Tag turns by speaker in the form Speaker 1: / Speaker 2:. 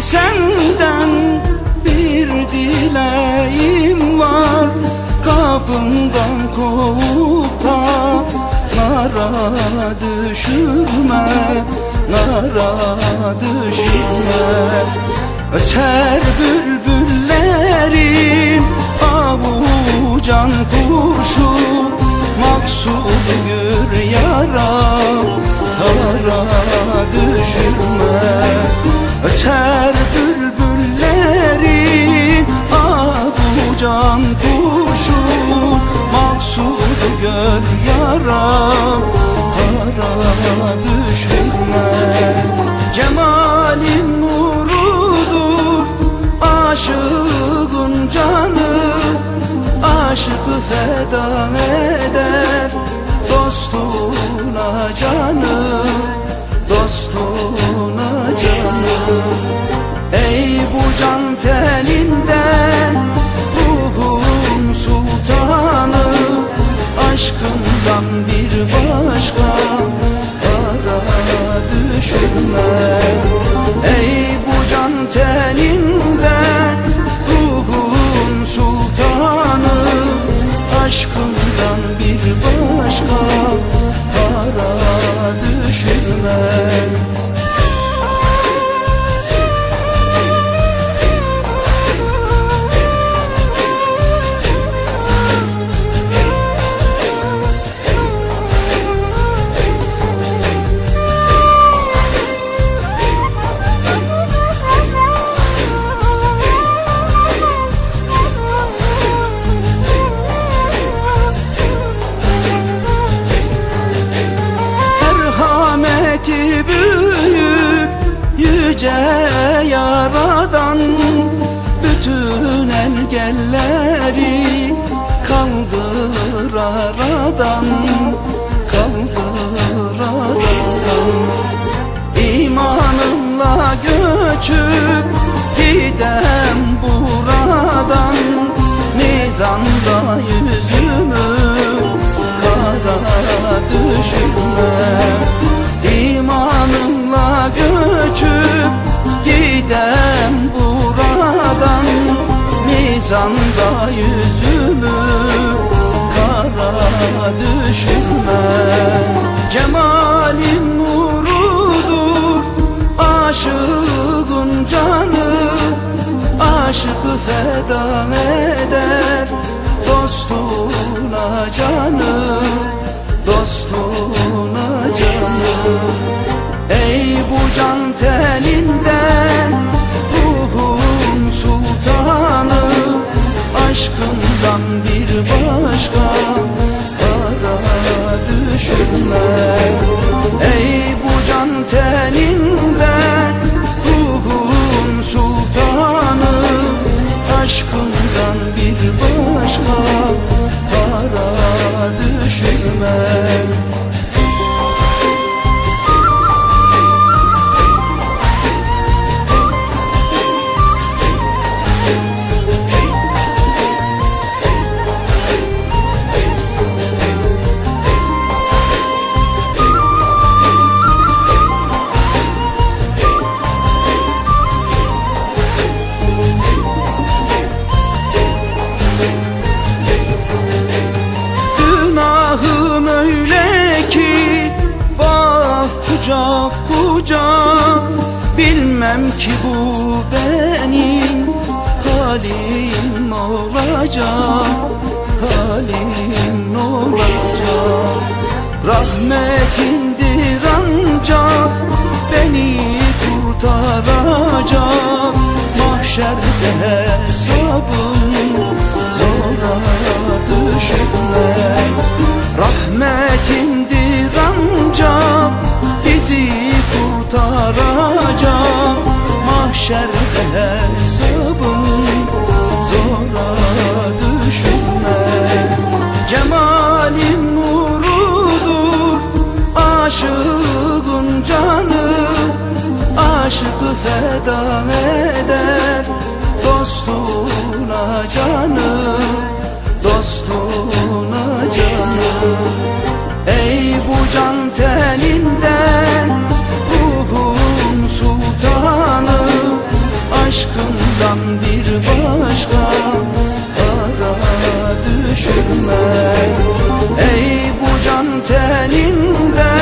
Speaker 1: senden bir dileğim var. Kapından kovup da nara düşürme Nara düşürme. Öter bülbüllerin avucan kuşu Maksudu gör yara Hara düşürme Öter bülbüllerin avucan kuşu Maksudu gör yara Hara düşürme Cemalin nurudur Aşığın canı Aşıkı feda eder Dostuna canı Aşkından bir başka Ara düşünme Ey bu can teninden Merhameti büyük yüce yaradan. Bütün engelleri kaldır aradan Kaldır aradan. İmanımla göçüp gidem buradan Mizanda yüzümü kara düşürme Cemalin nurudur aşığın canı Aşıkı feda eder dostuna canı Aşkından bir başka kara düşürme Ey bu can teninden Bilmem ki bu benim Halim olacak Halim olacak. Rahmetindir ancak Beni kurtaracak. Mahşerde hesabım Mahşerde hesabım Zora düşürme. Cemalin nurudur Aşığın canı Aşıkı feda eder. Dostuna canı Dostuna canı. Ey bu can teninden bir başka Ara düşürmek Ey bu can teninde